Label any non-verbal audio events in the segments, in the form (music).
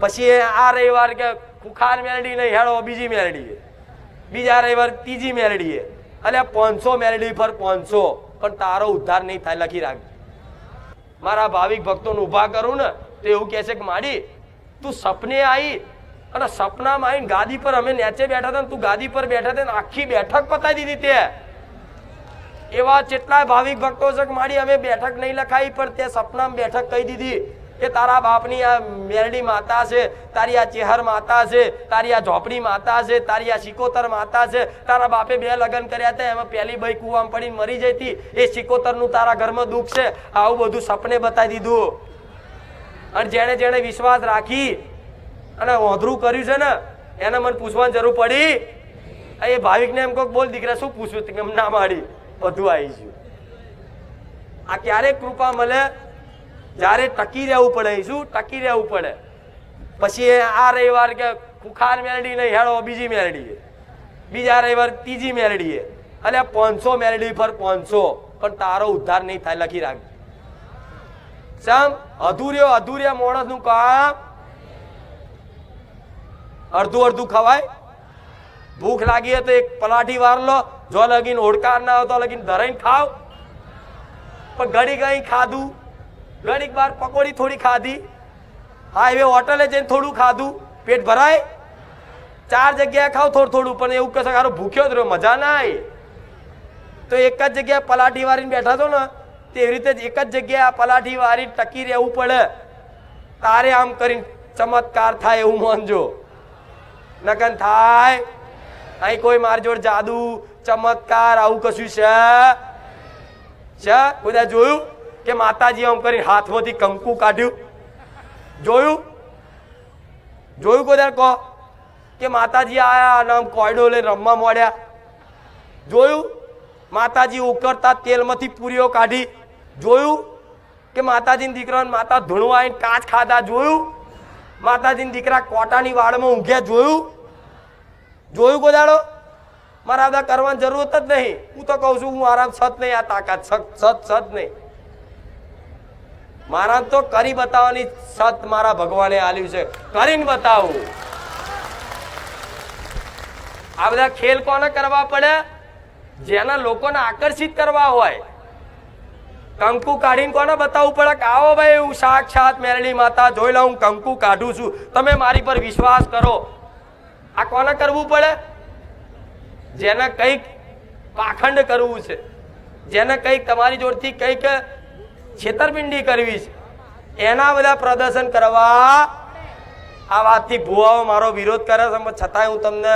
પછી આ રવિવાર કે ખુખાર મેલડી નહીં હેડો બીજી મેલડી બીજા રવિવાર ત્રીજી મેલડી એટલે પાંચસો મેલડી પર પાંચસો. પણ તારો ઉદ્ધાર નહીં થાય, લખી રાખજે મારા ભાવિક ભક્તોને ઊભા કરું ને, તો એવું કહે છે કે, માડી, તું સપને આવી અને સપનામાં આવીને ગાદી પર અમે નેચે બેઠા હતા ને, તું ગાદી પર બેઠા હતા આખી બેઠક પતાવી દીધી તે. એવા કેટલાય ભાવિક ભક્તો છે કે, માડી, અમે બેઠક નહીં લખાઈ, પણ તે સપનામાં બેઠક કહી દીધી. કે તારા બાપની આ મેરડી માતા છે, તારી આ ચેહર માતા છે, તારી આ ઝોપડી માતા છે, તારી આ શિકોતર માતા છે, તારા બાપે બે લગ્ન કર્યા હતા, એમાં પહેલી ભાઈ કુવામાં પડીને મરી જઈ હતી એ શિકોતરનું તારા ઘરમાં દુઃખ છે. આવું બધું સપને બતાવી દીધું. અને જેણે જેણે વિશ્વાસ રાખી અને ઓંધરું કર્યું છે ને, એને મને પૂછવાની જરૂર પડી. એ ભાવિકને એમ કહો બોલ, દીકરા, શું પૂછ્યું? ના, માડી, બધું આવી ગયું. આ ક્યારેક કૃપા મળે જ્યારે ટકી રહેવું પડે, શું? ટકી રહેવું પડે. પછી આ રવિવાર કે ખુખાર મેલડી નહીં, હેડો, બીજી મેલડી બીજા રવિવાર ત્રીજી મેલડી એટલે પાંચસો મેલડી પર પાંચસો. પણ તારો ઉદ્ધાર નહીં થાય, લખી રાખજે સમ? અધૂર્યો, અધૂર્યા માણસનું કામ. અડધું અડધું ખવાય. ભૂખ લાગી તો એક પલાઠી વાર લો. જો લગીન ઓડકાર ના હોય તો લગીન ધરાઈને ખાવ. પણ ઘડી ગઈ ખાધું. ઘડીક વાર પકોડી થોડી ખાધી. હા હાઈવે હોટલે જઈને થોડું ખાધું. પેટ ભરાય. ચાર જગ્યાએ ખાવ થોડું થોડું, પણ એવું કહેશે હારો ભૂખ્યો જ રહ્યો, મજા ના આવી તો એક જ જગ્યાએ પલાઠી વારીને બેઠા છો ને તેવી રીતે જ એક જ જગ્યાએ આ પલાઠી વારી ટકી રહેવું પડે. તારે આમ કરીને ચમત્કાર થાય એવું માનજો. નકન થાય. અહીં કોઈ મારી જોડે જાદુ, ચમત્કાર આવું કશું છે? છે? બધા જોયું? કે માતાજી આમ કરી હાથમાંથી કંકુ કાઢ્યું. જોયું? જોયું કોઈ કહો કે માતાજી આયા અને આમ કોયડો લઈને રમવા મળ્યા જોયું? માતાજી ઉકળતા તેલમાંથી પૂરીઓ કાઢી. જોયું? કે માતાજીને દીકરાને માતા ધૂણવા કાચ ખાધા. જોયું? માતાજીને દીકરા કોટાની વાડમાં ઊંઘ્યા. જોયું? જોયું ગોદાડો મારા બધા કરવાની જરૂરત જ નહીં. હું તો કહું છું, હું આરામ સત નહીં, આ તાકાત સત સત સત નહીં. મારા તો કરી બતાવવાની સત મારા ભગવાને આલ્યું છે. કરીને બતાવું. આ બધા ખેલ કોને કરવા પડે? જેના લોકોને આકર્ષિત કરવા હોય. કંકુ કાઢીને કોને બતાવવું પડે કે આવો ભાઈ, હું સાક્ષાત મેરળી માતા, જોઈ લઉં, હું કંકુ કાઢું છું. તમે મારી પર વિશ્વાસ કરો. આ કોને કરવું પડે? જેને કંઈક પાખંડ કરવું છે. જેને કંઈક તમારી જોડથી કંઈક છેતરપિંડી કરવી છે. એના બધા પ્રદર્શન કરવા આ વાતથી ભુવાઓ મારો વિરોધ કરે છે છતાંય હું તમને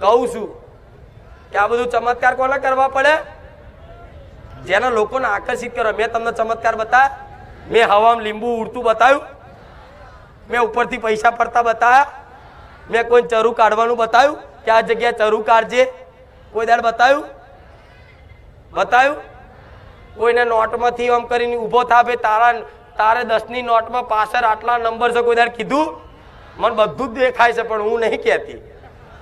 કહું છું કે આ બધું ચમત્કાર કોને કરવા પડે? જેના લોકોને આકર્ષિત કરો મેં તમને ચમત્કાર બતાવ્યા. મેં હવામાં લીંબુ ઉડતું બતાવ્યું. મેં ઉપરથી પૈસા પડતા બતાવ્યા. મેં કોઈ ચરું કાઢવાનું બતાવ્યું કે આ જગ્યાએ ચરું કાઢજે. કોઈ દાડ બતાવ્યું? બતાવ્યું? કોઈને નોટમાંથી આમ કરીને ઊભો થા તારા તારે દસની નોટમાં પાછળ આટલા નંબર છે કોઈ દાડ કીધું? મને બધું જ દેખાય છે, પણ હું નહીં કહેતી.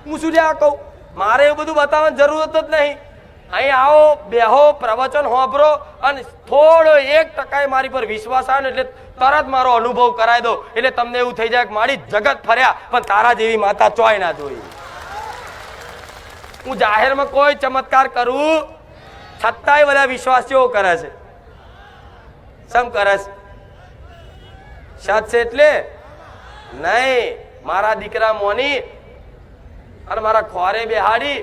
હું શું આ કહું? મારે એવું બધું બતાવવાની જરૂરત જ નહીં. અહીં આવો, બેહો, પ્રવચન હોભરો અને થોડો એક ટકાએ મારી પર વિશ્વાસ આવે એટલે તરત મારો અનુભવ કરાવી દો. એટલે તમને એવું થઈ જાય કે મારી જગત ફર્યા, પણ તારા જેવી માતા ચોય ના જોઈ. હું જાહેરમાં કોઈ ચમત્કાર કરું છતાંય બધા વિશ્વાસીઓ કરે છે. સમ કરે છે? સત છે એટલે? નહીં, મારા દીકરા મોની અને મારા ખોરે બેહાડી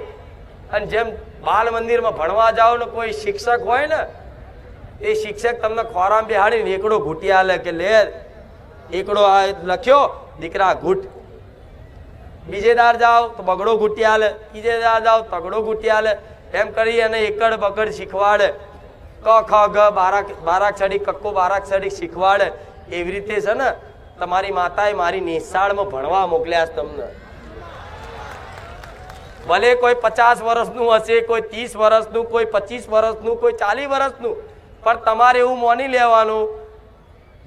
અને જેમ બાલ મંદિરમાં ભણવા જાઓ ને કોઈ શિક્ષક હોય ને, એ શિક્ષક તમને ખોરામાં બેહાડીને એકડો ઘૂંટી આલે કે લે, એકડો આ લખ્યો, દીકરા ઘૂંટ. બીજે દાર જાઓ તો બગડો ઘૂંટી આલે, ત્રીજે દાર જાઓ તગડો ઘૂંટી આલે. એમ કરી અને એકડ બકડ શીખવાડે. ક, ખ, ગ, બારાક બારાક્ષરી કક્કો બારાક્ષરી શીખવાડે. એવી રીતે છે ને, તમારી માતાએ મારી નિશાળમાં ભણવા મોકલ્યા છે તમને. ભલે કોઈ પચાસ વર્ષનું હશે, કોઈ ત્રીસ વર્ષનું, કોઈ પચીસ વર્ષનું, કોઈ ચાલીસ વર્ષનું, પણ તમારે એવું માની લેવાનું.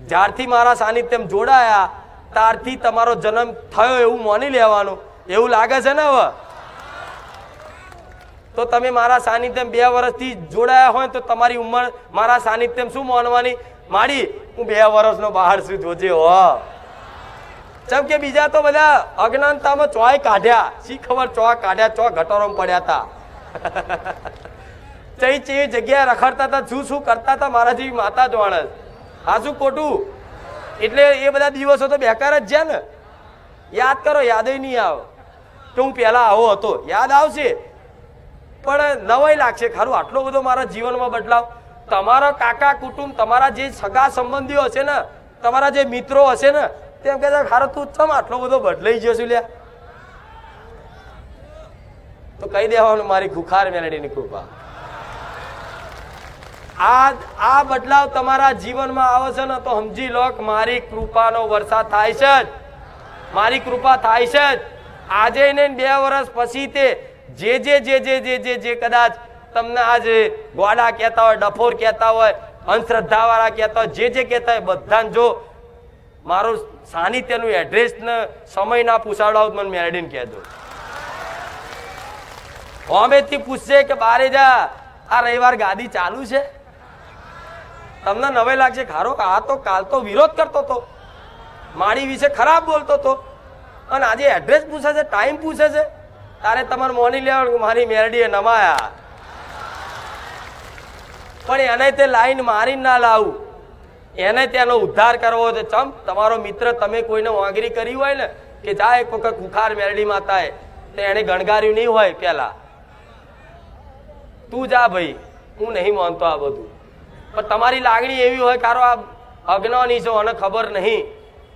જ્યારથી મારા સાનિધ્યમ જોડાયા, ત્યારથી તમારો જન્મ થયો એવું માની લેવાનું. એવું લાગે છે ને હવે? તો તમે મારા સાનિધ્યમ બે વર્ષથી જોડાયા હોય તો તમારી ઉંમર, મારા સાનિધ્યમ શું માનવાની? માડી, હું બે વર્ષનો બહાર છું, જોજે હો. જેમ કે બીજા તો બધા અજ્ઞાનતામાં ચોય કાઢ્યા. શી ખબર ચો કાઢ્યા? ચો ગટોરમાં પડ્યા હતા (laughs) ચઈ ચઈ જગ્યા રખડતા હતા શું શું કરતા હતા મારા જેવી માતા જ. માણસ હા શું ખોટું? એટલે એ બધા દિવસો તો બેકાર જ છે ને. યાદ કરો યાદ નહીં આવે. કે હું પહેલા આવો હતો. યાદ આવશે. પણ નવાઈ લાગશે. ખરું, આટલો બધો મારા જીવનમાં બદલાવ. તમારા કાકા કુટુંબ, તમારા જે સગા સંબંધીઓ હશે ને, તમારા જે મિત્રો હશે ને તેમ કહેતા ખારો, તું ચમ આટલો બધો બદલાઈ ગયો છું લ્યા? તો કહી દેવાનું મારી ખુખાર મેલેડીની કૃપા. આ આ બદલાવ તમારા જીવનમાં આવે છે ને, તો સમજી લો મારી કૃપાનો વરસાદ થાય છે જ. મારી કૃપા થાય છે જ. આજે ને બે વર્ષ પછી તે જે જે જે જે જે જે જે કદાચ તમને આજે ગોડા કહેતા હોય, ડફોર કહેતા હોય અંધશ્રદ્ધા વાળા કહેતા હોય, જે જે કહેતા હોય, બધાને જો મારું સાનિધ્યનું એડ્રેસ ને સમય ના પૂછાડાવ મને મેરડીને કહેજો હોમેથી પૂછશે કે બારે જા, આ રવિવાર ગાદી ચાલુ છે? તમને નવે લાગશે ખારો આ તો કાલ તો વિરોધ કરતો હતો મારી વિશે ખરાબ બોલતો હતો અને આજે એડ્રેસ પૂછે છે ટાઈમ પૂછે છે. તારે તમારે મોની લેવાનું મારી મેરડીએ નમાયા? પણ એને તે લાઈન મારી ના લાવું. એને તેનો ઉદ્ધાર કરવો છે. ચમ, તમારો મિત્ર તમે કોઈને વાંગરી કરી હોય ને, કે જા એક વખત કુખાર મેરડી માતાએ, તો એને ગણગાર્યું નહીં હોય પેલા. તું જા ભાઈ, હું નહીં માનતો આ બધું. પણ તમારી લાગણી એવી હોય કારો આ અજ્ઞાની છો અને ખબર નહીં.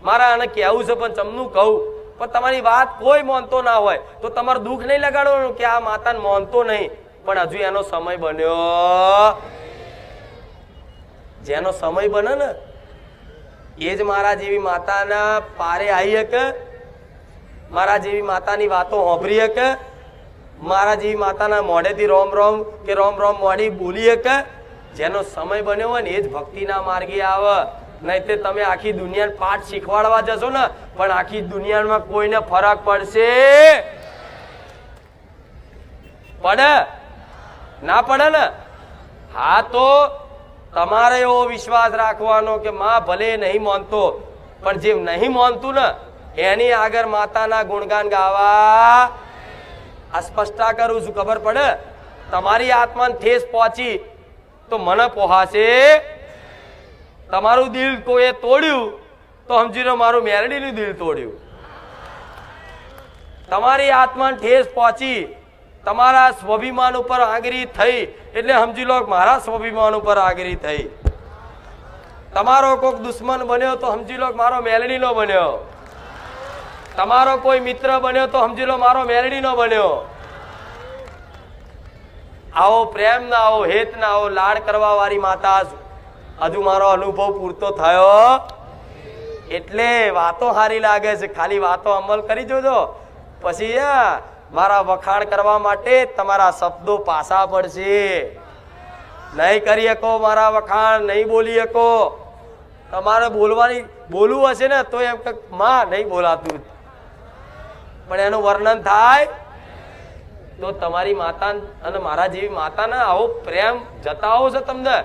મારા આને કહેવું છે, પણ ચમનું કહું. પણ તમારી વાત કોઈ માનતો ના હોય. તો તમારે દુઃખ નહીં લગાડવાનું કે આ માતાને માનતો નહીં. પણ હજુ એનો સમય બન્યો. જેનો સમય બને ને, એ જ મારા જેવી માતાના પારે આવી હક મારા જેવી માતાની વાતો હોભરી હક મારા જેવી માતાના મોઢેથી રોમ રોમ કે રોમ રોમ મોઢી બોલી હક જેનો સમય બન્યો હોય ને, એ જ ભક્તિના માર્ગે આવે. નહીં તે તમે આખી દુનિયાને પાઠ શીખવાડવા જશો ને, પણ આખી દુનિયામાં કોઈને ફરક પડશે. પડે? ના પડે ને? હા તો તમારે એવો વિશ્વાસ રાખવાનો કે માં ભલે નહીં માનતો, પણ જે નહીં માનતું ને, એની આગળ માતાના ગુણગાન ગાવા. આ સ્પષ્ટતા કરું છું, ખબર પડે? તમારી આત્માને ઠેસ પહોંચી તો મને પોહાશે. તમારું દિલ કોઈએ તોડ્યું, તો સમજી લો મારું મેરડીનું દિલ તોડ્યું. તમારી આત્માને ઠેસ પહોંચી, તમારા સ્વાભિમાન ઉપર આગરી થઈ, એટલે સમજી લો મારા સ્વાભિમાન ઉપર આગરી થઈ. તમારો કોઈક દુશ્મન બન્યો તો સમજી લો મારો મેલડીનો બન્યો. તમારો કોઈ મિત્ર બન્યો તો સમજી લો મારો મેલડીનો બન્યો. આવો પ્રેમ ના આવો હેત ના આવો લાડ કરવા વાળી માતા હજુ મારો અનુભવ પૂરતો થયો. એટલે વાતો સારી લાગે છે. ખાલી વાતો અમલ કરી જોજો. પછી મારા વખાણ કરવા માટે તમારા શબ્દો પાસા પડશે. નહીં કરી શકો મારા વખાણ, નહીં બોલી શકો તમારે બોલવાની, બોલવું હશે ને તો એમ માં, નહીં બોલાતું. પણ એનું વર્ણન થાય. તો તમારી માતા અને મારા જેવી માતાના આવો પ્રેમ જતાવો છે તમને.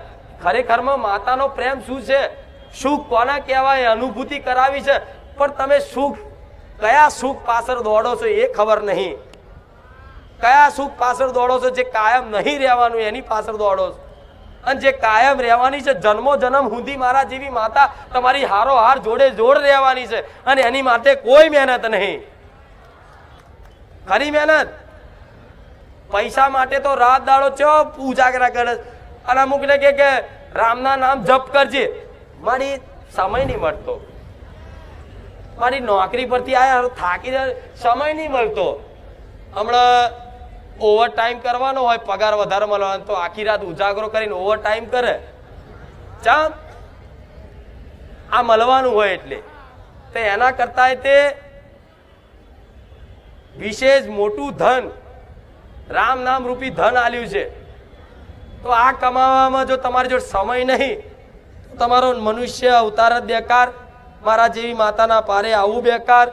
ખરેખરમાં માતાનો પ્રેમ શું છે? સુખ કોના કહેવાય અનુભૂતિ કરાવી છે? પણ તમે સુખ, કયા સુખ પાછળ દોડો છો એ ખબર નહીં. કયા સુખ પાછળ દોડો છો જે કાયમ નહીં રહેવાનું એની પાછળ દોડો છો? અને જે કાયમ રહેવાની છે, જન્મો જન્મ સુધી મારા જેવી માતા તમારી હારો હાર જોડે જોડ રહેવાની છે અને એની માટે કોઈ મહેનત નહીં. ખરી મહેનત? પૈસા માટે તો રાત દાડો ચો ઉજાગરા કરે અને અમુકને કે કે, રામના નામ જપ કરજે. મારી સમય નહીં મળતો. મારી નોકરી પરથી આયા થાકી સમય નહીં મળતો. હમણાં ઓવર ટાઈમ કરવાનો હોય, પગાર વધારે મળવાનો તો આખી રાત ઉજાગરો કરીને ઓવર ટાઈમ કરે. ચા આ મળવાનું હોય એટલે. તો એના કરતા તે વિશેષ મોટું ધન, રામ નામ રૂપી ધન આલ્યું છે. તો આ કમાવામાં જો તમારી જોડે સમય નહીં, તો તમારો મનુષ્ય અવતાર જ બેકાર, મારા જેવી માતાના પારે આવું બેકાર,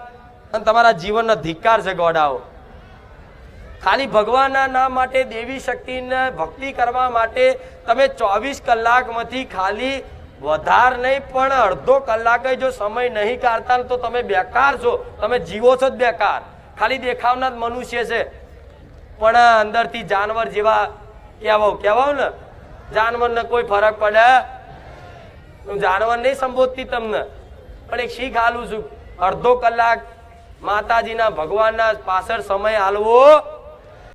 અને તમારા જીવનનો ધિક્કાર છે ગોડાઓ ખાલી ભગવાનના નામ માટે, દેવી શક્તિને ભક્તિ કરવા માટે તમે ચોવીસ કલાકમાંથી ખાલી વધાર નહીં, પણ અડધો કલાકે જો સમય નહીં કાઢતા તો તમે બેકાર છો, તમે જીવો છો જ બેકાર. ખાલી દેખાવના જ મનુષ્ય છે. પણ અંદરથી જાનવર જેવા કહેવાવ કહેવાવ ને? જાનવરને કોઈ ફરક પડે? હું જાનવર નહીં સંબોધતી તમને, પણ એક શીખ હાલું છું. અડધો કલાક માતાજીના ભગવાનના પાછળ સમય હાલવો